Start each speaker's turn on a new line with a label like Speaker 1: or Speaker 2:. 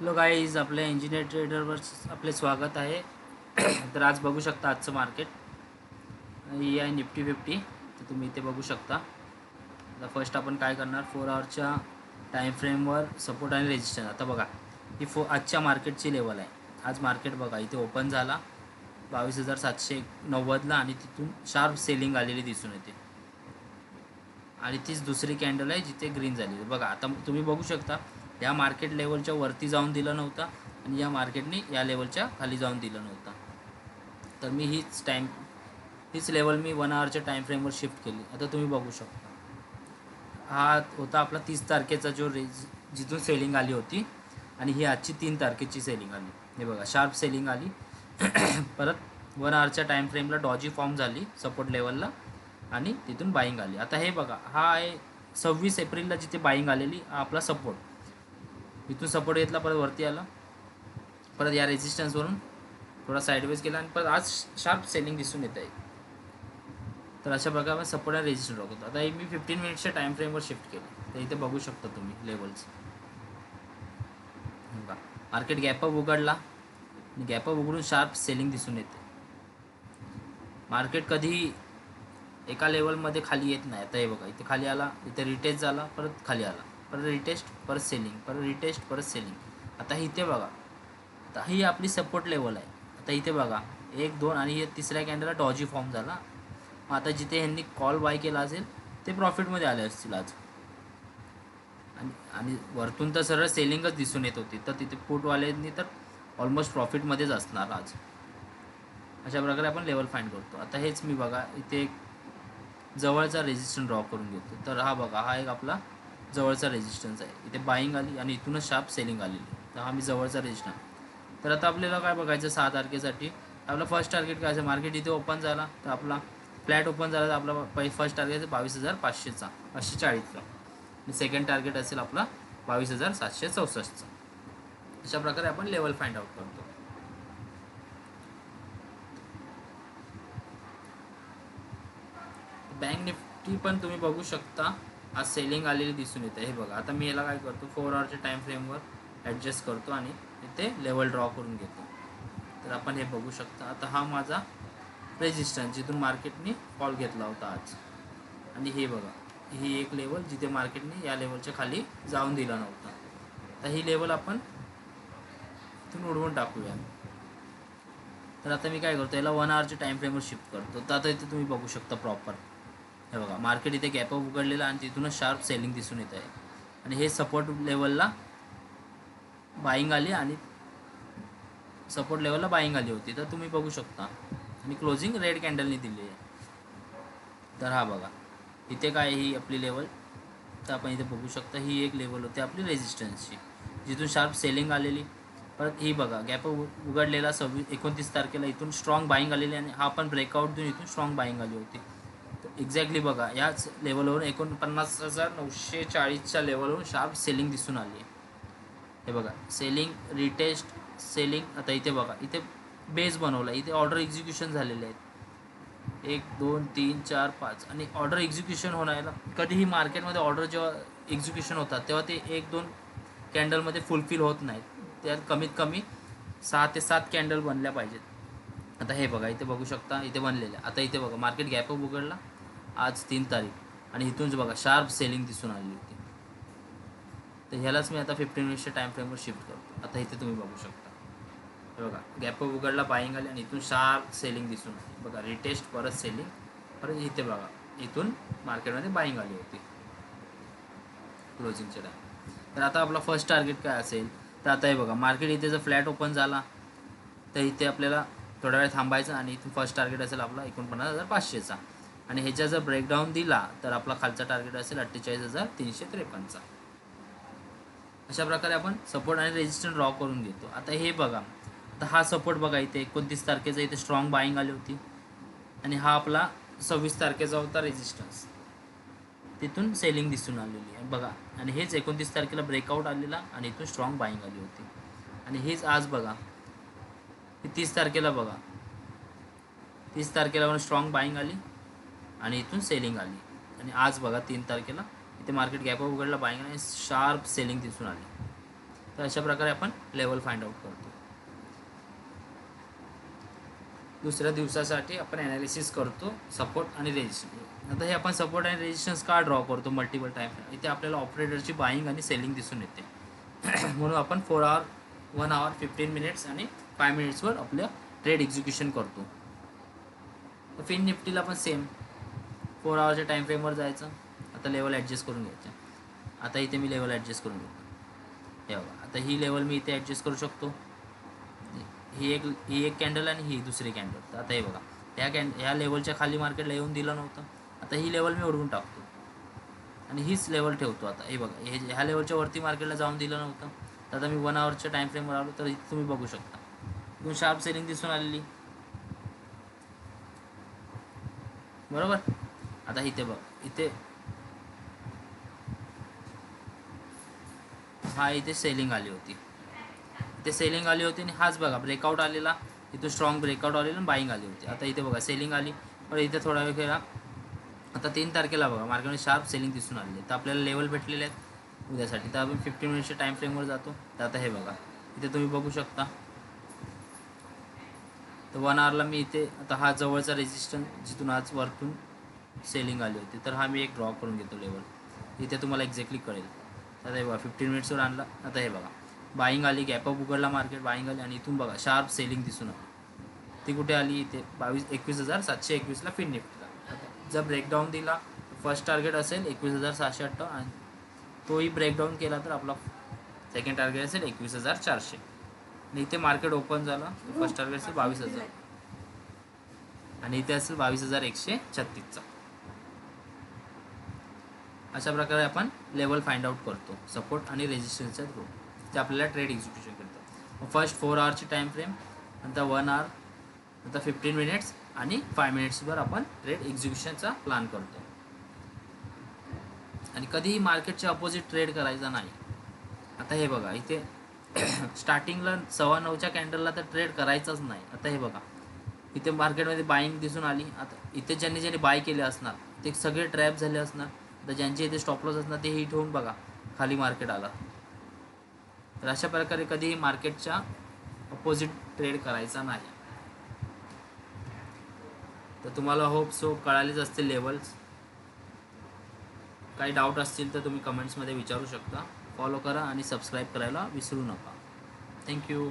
Speaker 1: Hello guys आपल्या engineer ट्रेडरवर आपले स्वागत आहे. तर आज बघू शकता आजचं मार्केट ही आहे निफ्टी फिफ्टी. तर तुम्ही इथे बघू शकता. आता फर्स्ट आपण काय करणार? फोर आवरच्या टाईम फ्रेमवर सपोर्ट आणि रेजिस्टन्स आता बघा ही फो आजच्या मार्केटची लेवल आहे. आज मार्केट बघा इथे ओपन झाला. बावीस हजार सातशे नव्वदला आणि तिथून शार्प सेलिंग आलेली दिसून येते. आणि तीच दुसरी कॅन्डल आहे जिथे ग्रीन झाली. बघा आता तुम्ही बघू शकता या मार्केट लेवलच्या वरती जाऊन दिलं नव्हता आणि या मार्केटने या लेवलच्या खाली जाऊन दिलं नव्हतं. तर मी हीच टाईम हीच लेवल मी वन आवरच्या टाईम फ्रेमवर शिफ्ट केली. आता तुम्ही बघू शकता. हा होता आपला तीस तारखेचा जो रेज जिथून सेलिंग आली होती आणि ही आजची तीन तारखेची सेलिंग आली. हे बघा शार्प सेलिंग आली. परत वन आवरच्या टाईम फ्रेमला डॉजी फॉर्म झाली सपोर्ट लेवलला आणि तिथून बाईंग आली. आता हे बघा हा आहे सव्वीस एप्रिलला जिथे बाईंग आलेली हा आपला सपोर्ट इथून सपोर्ट घेतला परत वरती आला. परत या रेजिस्टन्सवरून थोडा साईडवेज केला आणि परत आज शार्प सेलिंग दिसून येत आहे तर अशा प्रकारे सपोर्ट आणि रेजिस्टर होतो आता हे मी फिफ्टीन मिनिट्सच्या टाईम फ्रेमवर शिफ्ट केलं. तर इथे बघू शकता तुम्ही लेवल्स बघा. मार्केट गॅपअप उघडला. गॅपअप उघडून शार्प सेलिंग दिसून येते मार्केट कधी एका लेवलमध्ये खाली येत नाही. आता हे बघा. इथे खाली आला इथे रिटेस्ट झाला परत खाली आला. परत रिटेस्ट पर सेलिंग पर रिटेस्ट परत सेलिंग आता इथे बघा. आता ही आपली सपोर्ट लेवल आहे. आता इथे बघा. एक दोन आणि हे तिसऱ्या कॅन्डलला डॉजी फॉर्म झाला. मग आता जिथे ह्यांनी कॉल बाय केला असेल ते प्रॉफिटमध्ये आले असतील आज. आणि आणि वरतून तर सरळ सेलिंगच दिसून येत होती. तर तिथे पुटवाल्यांनी तर ऑलमोस्ट प्रॉफिटमध्येच असणार आज. अशा प्रकारे आपण लेवल फाईंड करतो. आता हेच मी बघा. इथे एक जवळचा रेजिस्टन्स ड्रॉ करून घेतो. तर हा बघा. हा एक आपला जवळचा रेजिस्टन्स आहे. इथे बाईंग आली आणि इथूनच शार्प सेलिंग आलेली. तर हा मी जवळचा रेजिस्टन्स तर आता आपल्याला काय बघायचं सहा तारखेसाठी? आपला फर्स्ट टार्गेट काय असेल? मार्केट इथे ओपन झाला. तर आपला फ्लॅट ओपन झाला. तर आपला पै फर्स्ट टार्गेट असेल बावीस हजार पाचशेचा. पाचशे चाळीसचा आणि सेकंड टार्गेट असेल आपला बावीस हजार सातशे चौसष्टचा. अशा प्रकारे आपण लेवल फाइंड आउट करतो. बँक निफ्टी पण तुम्ही बघू शकता. आज सेलिंग आलेली दिसून येते. हे बघा आता मी याला काय करतो फोर आवरच्या टाईम फ्रेमवर ॲडजस्ट करतो आणि इथे लेवल ड्रॉ करून घेतो. तर आपण हे बघू शकता. आता हा माझा रेजिस्टन्स जिथून मार्केटने कॉल घेतला होता आज. आणि हे बघा ही एक लेवल जिथे मार्केटने या लेवलच्या खाली जाऊन दिला नव्हता. तर ही लेवल आपण इथून उडवून टाकूया. तर आता मी काय करतो याला वन आवरच्या टाईम फ्रेमवर शिफ्ट करतो. तर आता इथे तुम्ही बघू शकता प्रॉपर हे बघा मार्केट इथे गॅपअप उघडलेला आणि तिथूनच शार्प सेलिंग दिसून येत आहे. आणि हे सपोर्ट लेवलला बाईंग आली आणि सपोर्ट लेवलला बाईंग आली होती. तर तुम्ही बघू शकता. आणि क्लोजिंग रेड कॅन्डलनी दिली आहे. तर हा बघा इथे काय ही आपली लेवल तर आपण इथे बघू शकता ही एक लेवल होती आपली रेजिस्टन्सची जिथून शार्प सेलिंग आलेली. परत ही बघा गॅप उघडलेला सव्वीस एकोणतीस तारखेला इथून स्ट्रॉंग बाईंग आलेली आणि हा पण ब्रेकआउट देऊन इथून स्ट्रॉंग बाईंग आली होती. एक्झॅक्टली बघा याच लेवलवरून एकोणपन्नास हजार नऊशे चाळीसच्या लेवलवरून शार्प सेलिंग दिसून आली आहे हे बघा सेलिंग रिटेस्ट सेलिंग आता इथे बघा इथे बेस बनवला इथे ऑर्डर एक्झिक्युशन झालेले आहेत. एक दोन तीन चार पाच आणि ऑर्डर एक्झिक्युशन होण्याला कधीही मार्केटमध्ये ऑर्डर जेव्हा एक्झिक्युशन होतात तेव्हा ते एक दोन कॅन्डलमध्ये फुलफिल होत नाहीत. त्यात कमीत कमी सहा ते सात कॅन्डल बनल्या पाहिजेत. आता हे बघा इथे बघू शकता इथे बनलेले आता इथे बघा मार्केट गॅपअप उघडला. आज तीन तारीख. आणि इथूनच बघा शार्प सेलिंग दिसून आली होती. तर ह्यालाच मी आता फिफ्टीन मिनिट्सच्या टाईम फ्रेमवर शिफ्ट करतो. आता इथे तुम्ही बघू शकता. हे बघा गॅपअप उघडला बाईंग आली आणि इथून शार्प सेलिंग दिसून आली. बघा रिटेस्ट परत सेलिंग परत इथे बघा इथून मार्केटमध्ये बाईंग आली होती. क्लोजिंगच्या टाईम तर आता आपला फर्स्ट टार्गेट काय असेल? तर आता हे बघा मार्केट इथे जर फ्लॅट ओपन झाला तर इथे आपल्याला थोडा वेळ थांबायचं आणि इथून फर्स्ट टार्गेट असेल आपला एकोणपन्नास हजार पाचशेचा. आणि ह्याच्या जर ब्रेकडाऊन दिला तर आपला खालचा टार्गेट असेल अठ्ठेचाळीस हजार तीनशे त्रेपन्नचा. अशा प्रकारे आपण सपोर्ट आणि रेजिस्टन्स ड्रॉ करून घेतो. आता हे बघा. आता हा सपोर्ट बघा इथे. एकोणतीस तारखेचा इथे स्ट्रॉंग बाईंग आली होती. आणि हा आपला सव्वीस तारखेचा होता रेजिस्टन्स तिथून सेलिंग दिसून आलेली आहे. बघा. आणि हेच एकोणतीस तारखेला ब्रेकआउट आलेला आणि इथून स्ट्रॉंग बाईंग आली होती. आणि हेच आज बघा. तीस तारखेला बघा. तीस तारखेला पण स्ट्रॉंग बाईंग आली आणि इथून सेलिंग आली. आणि आज बघा तीन तारखेला इथे मार्केट गॅप उघडला बाईंग आणि शार्प सेलिंग दिसून आली. तर अशा प्रकारे आपण लेवल फाइंड आउट करतो. दुसऱ्या दिवसासाठी आपण ॲनालिसिस करतो सपोर्ट आणि रेजिस्टन्स आता हे आपण सपोर्ट आणि रेजिस्टन्स का ड्रॉ करतो मल्टिपल टाईम इथे आपल्याला ऑपरेटरची बाईंग आणि सेलिंग दिसून येते. म्हणून आपण four hour one hour fifteen minutes आणि फाय मिनिट्सवर आपलं ट्रेड एक्झिक्युशन करतो. फिन निफ्टीला पण सेम फोर आवरच्या टाईम फ्रेमवर जायचं. आता लेवल ॲडजस्ट करून घ्यायचं. आता इथे मी लेवल ॲडजस्ट करून घेतो. हे बघा आता ही लेवल मी इथे ॲडजस्ट करू शकतो. ही एक ही एक कॅन्डल आणि ही दुसरी कॅन्डल तर आता हे बघा ह्या कॅन ह्या लेवलच्या खाली मार्केटला येऊन दिलं नव्हतं. आता ही लेवल मी ओढवून टाकतो. आणि हीच लेवल ठेवतो आता. हे बघा हे ह्या लेवलच्या वरती मार्केटला जाऊन दिलं नव्हतं. तर आता मी वन आवरच्या टाईम फ्रेमवर आलो तर इथे तुम्ही बघू शकता. दोन शार्प सेलिंग दिसून आलेली. बरोबर? आता इथे बघ इथे. हा इथे सेलिंग आली होती. इथे सेलिंग आली होती आणि हाच बघा ब्रेकआउट आलेला. इथून स्ट्रॉंग ब्रेकआउट आलेला आणि बाईंग आली होती. आता इथे बघा सेलिंग आली. पण इथे थोडा वेळ खेळा. आता तीन तारखेला बघा मार्केटमध्ये शार्प सेलिंग दिसून आलेली. तर आपल्याला लेवल भेटलेले आहेत उद्यासाठी. तर आपण फिफ्टीन मिनिटच्या टाईम फ्रेमवर जातो. तर आता हे बघा इथे तुम्ही बघू शकता. तर वन आरला मी इथे आता हा जवळचा रेजिस्टन्स जिथून आज वरतून सेलिंग आली होती तर हा मी एक ड्रॉ करून घेतो लेवल इथे तुम्हाला एक्झॅक्टली कळेल. आता हे बघा फिफ्टीन मिनिट्सवर आणला. आता हे बघा. बाईंग आली गॅपअप उघडला मार्केट बाईंग आली आणि इथून बघा शार्प सेलिंग दिसून आली. ती कुठे आली? इथे बावीस एकवीस हजार सातशे एकवीसला फिन निफ्टीला जर ब्रेकडाऊन दिला फर्स्ट टार्गेट असेल एकवीस हजार सहाशे अठ्ठावन्न आणि तोही ब्रेकडाऊन केला तर आपला सेकंड टार्गेट असेल एकवीस हजार चारशे. आणि इथे मार्केट ओपन झालं. फर्स्ट टार्गेट असेल बावीस हजार. आणि इथे असेल बावीस हजार एकशे छत्तीसचा. अशा प्रकारे आपण लेवल फाइंड आउट करतो. सपोर्ट आणि रेजिस्टन्सच्या थ्रू ते आपल्याला ट्रेड एक्झिक्युशन करतं फर्स्ट फोर आवरची टाईम फ्रेम नंतर वन आवर नंतर फिफ्टीन मिनिट्स आणि फाय मिनिट्सवर आपण ट्रेड एक्झिक्युशनचा प्लॅन करतो. आणि कधीही मार्केटच्या अपोजिट ट्रेड करायचा नाही. आता हे बघा इथे स्टार्टिंगला सव्वा नऊच्या कॅन्डलला तर ट्रेड करायचाच नाही. आता हे बघा. इथे मार्केटमध्ये बाईंग दिसून आली. आता इथे ज्यांनी ज्यांनी बाय केले असणार ते सगळे ट्रॅप झाले असणार. तर ज्यांचे इथे स्टॉपलॉस असणार ते हिट होऊन बघा खाली मार्केट आला. तर अशा प्रकारे कधीही मार्केटच्या अपोजिट ट्रेड करायचा नाही. तर तुम्हाला होप सो कळालेच असतील लेवल्स काही डाऊट असतील तर तुम्ही कमेंट्समध्ये विचारू शकता. फॉलो करा आणि सबस्क्राईब करायला विसरू नका. थँक्यू.